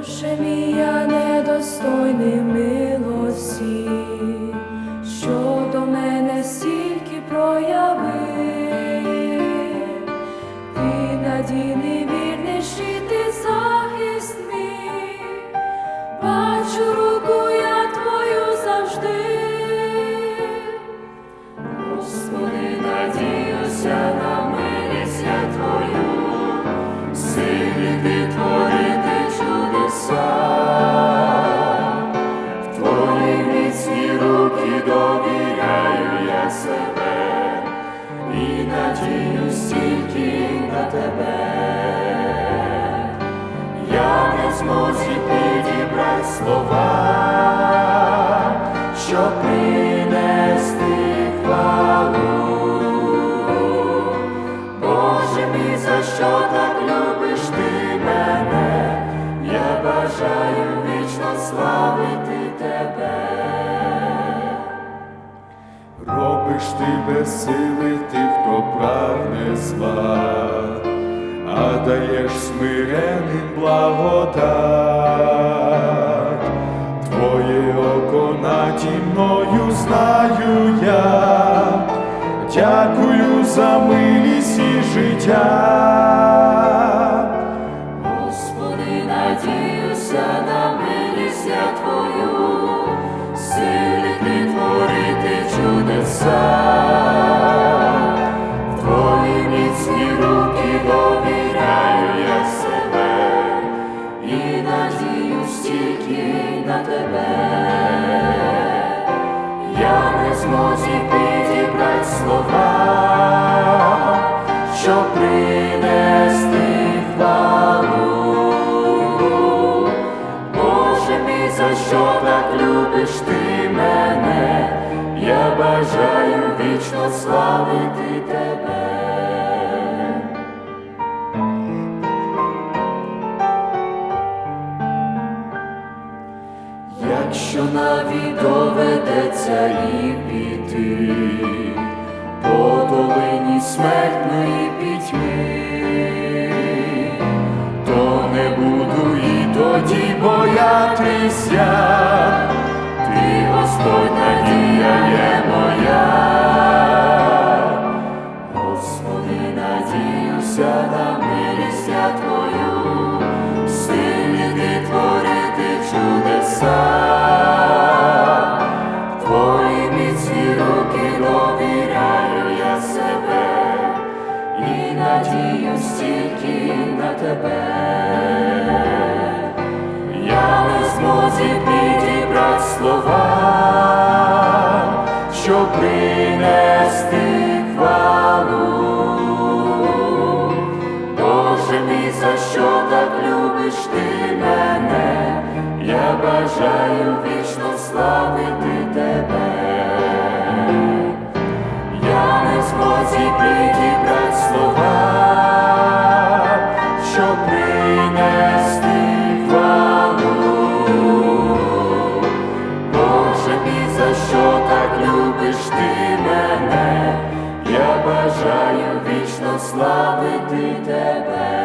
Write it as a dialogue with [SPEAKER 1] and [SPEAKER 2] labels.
[SPEAKER 1] Боже мій, я недостойний милості, що до мене стільки прояви, ти надійний вірний щит ти захист мій, бачу руку я твою завжди. Господи, надію стільки на тебе, я не зможу підібрати слова, щоб принести хвалу. Боже мій, за що так любиш ти мене? Я бажаю вічно славити тебе. Робиш ти безсили тих, хто прагне зла, а даєш смиренним благодать. Твоє око наді мною знаю я, дякую за милість і життя. Господи, надіюся на милість Твою, Твої міцні руки довіряю я себе і надіюсь тільки на тебе. Я не зможу підібрати слова, щоб принести хвалу. Боже мій, за що так любиш ти мене? Бажаю вічно славити тебе. Якщо навіть доведеться і піти по долині смертної пітьми, то не буду і тоді боятися, надіюся на милість Твою, сильний творити чудеса, Твої міцні руки довіряю я себе. І надіюсь тільки на тебе. Я не зможу підібрати слова, за що так любиш ти мене? Я бажаю вічно славити тебе. Я не зможу підібрати слова, щоб принести хвалу. Боже мій, за що так любиш ти мене? Я бажаю вічно славити тебе.